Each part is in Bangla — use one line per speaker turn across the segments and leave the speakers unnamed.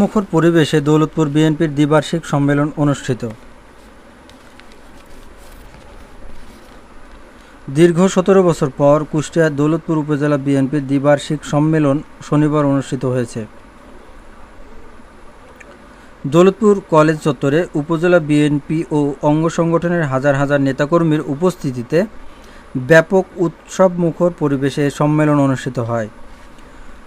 মুখর পরিবেশে দৌলতপুর বিএনপির দ্বিবার্ষিক সম্মেলন অনুষ্ঠিত। দীর্ঘ সতেরো বছর পর কুষ্টিয়ার দৌলতপুর উপজেলা বিএনপির দ্বিবার্ষিক সম্মেলন শনিবার অনুষ্ঠিত হয়েছে। দৌলতপুর কলেজ চত্বরে উপজেলা বিএনপি ও অঙ্গ সংগঠনের হাজার হাজার নেতাকর্মীর উপস্থিতিতে ব্যাপক উৎসবমুখর পরিবেশে সম্মেলন অনুষ্ঠিত হয়।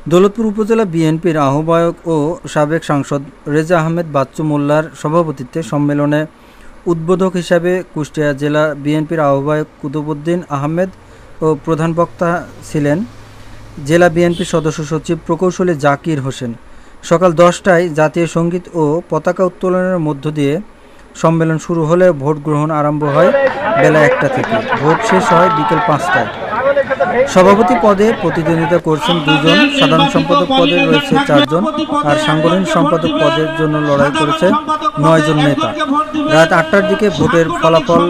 দৌলতপুর উপজেলা বিএনপির আহ্বায়ক ও সাবেক সাংসদ রেজা আহমেদ বাচ্চু মোল্লার সভাপতিত্বে সম্মেলনে উদ্বোধক হিসাবে কুষ্টিয়া জেলা বিএনপির আহ্বায়ক কুতুবুদ্দিন আহমেদ ও প্রধান বক্তা ছিলেন জেলা বিএনপির সদস্য সচিব প্রকৌশলী জাকির হোসেন। সকাল দশটায় জাতীয় সংগীত ও পতাকা উত্তোলনের মধ্য দিয়ে সম্মেলন শুরু হলে ভোট গ্রহণ আরম্ভ হয় বেলা একটা থেকে। ভোট শেষ হয় বিকেল পাঁচটায়। সভাপতি পদে প্রতিদ্বন্দ্বিতা করছেন দুজন। সাধারণ সম্পাদক পদে রয়েছে চারজন আর সাংগঠনিক সম্পাদক পদের জন্য লড়াই করেছে নয়জন নেতা। রাত আটটার দিকে ভোটের ফলাফল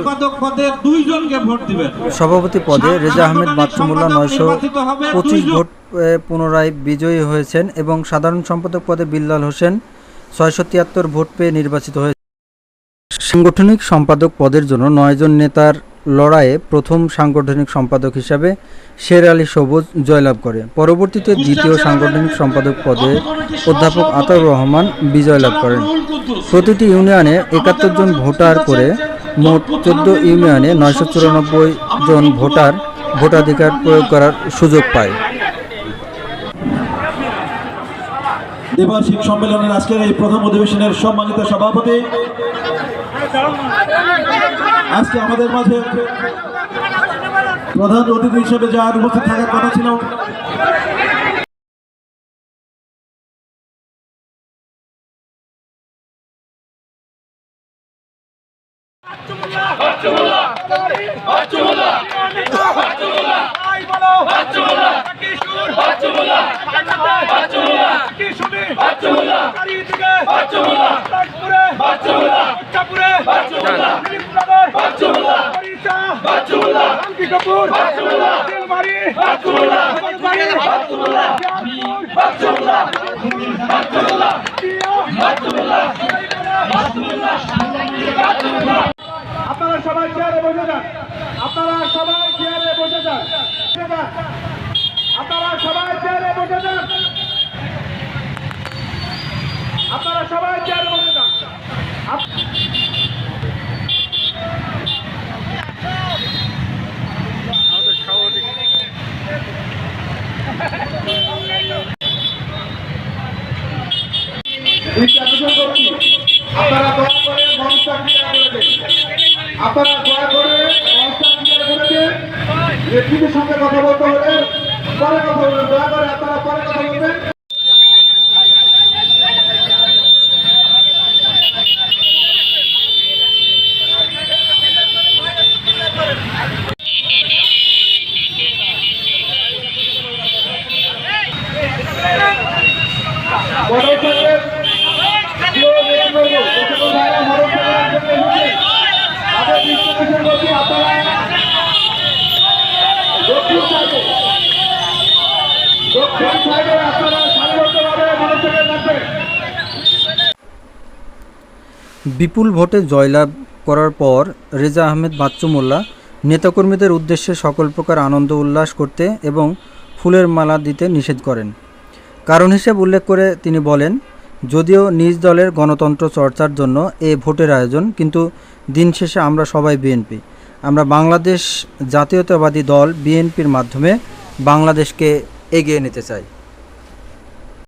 সভাপতি পদে রেজা আহমেদ বাচ্চুমুল্লাহ নয়শো পঁচিশ ভোট পুনরায় বিজয়ী হয়েছেন এবং সাধারণ সম্পাদক পদে বিল্লাল হোসেন ছয়শো তিয়াত্তর ভোট পেয়ে নির্বাচিত হয়েছে সাংগঠনিক সম্পাদক পদের জন্য নয়জন নেতার লড়াইয়ে প্রথম সাংগঠনিক সম্পাদক হিসাবে শের আলী সবুজ জয়লাভ করে। পরবর্তীতে দ্বিতীয় সাংগঠনিক সম্পাদক পদে অধ্যাপক আতাউর রহমান বিজয় লাভ করেন। প্রতিটি ইউনিয়নে একাত্তর জন ভোটার করে মোট চোদ্দ ইউনিয়নে নয়শো চুরানব্বই জন ভোটার ভোটাধিকার প্রয়োগ করার সুযোগ পায়।
দ্বিবার্ষিক সম্মেলনের আজকের এই প্রথম অধিবেশনের সম্মানিত সভাপতি। আজকে আমাদের মাঝে প্রধান অতিথি হিসেবে যার উপস্থিত থাকার কথা ছিল।
আপনারা সবাই চেয়ারে বসে যান আপনারা সবাই চেয়ারে বসে যান বসে যান। আপনারা সবাই চেয়ারে বসে যান আপনারা সবাই চেয়ারে বসে যান আপ- আকর্ষণ করছি। আপনারা দয়া করে মঞ্চটা ক্লিয়ার করে দিন আপনারা দয়া করে মঞ্চটা ক্লিয়ার করে দিন সঙ্গে কথা বলতে হলে পরে কথা বলবেন। দয়া করে আপনারা পরে কথা বলবেন।
বিপুল ভোটে জয়লাভ করার পর রেজা আহমেদ বাচ্চু মোল্লা নেতাকর্মীদের উদ্দেশ্যে সকল প্রকার আনন্দ উল্লাস করতে এবং ফুলের মালা দিতে নিষেধ করেন। কারণ হিসেবে উল্লেখ করে তিনি বলেন, যদিও নিজ দলের গণতন্ত্র চর্চার জন্য এ ভোটের আয়োজন, কিন্তু দিন শেষে আমরা সবাই বিএনপি। আমরা বাংলাদেশ জাতীয়তাবাদী দল বিএনপির মাধ্যমে বাংলাদেশকে এগিয়ে নিতে চাই।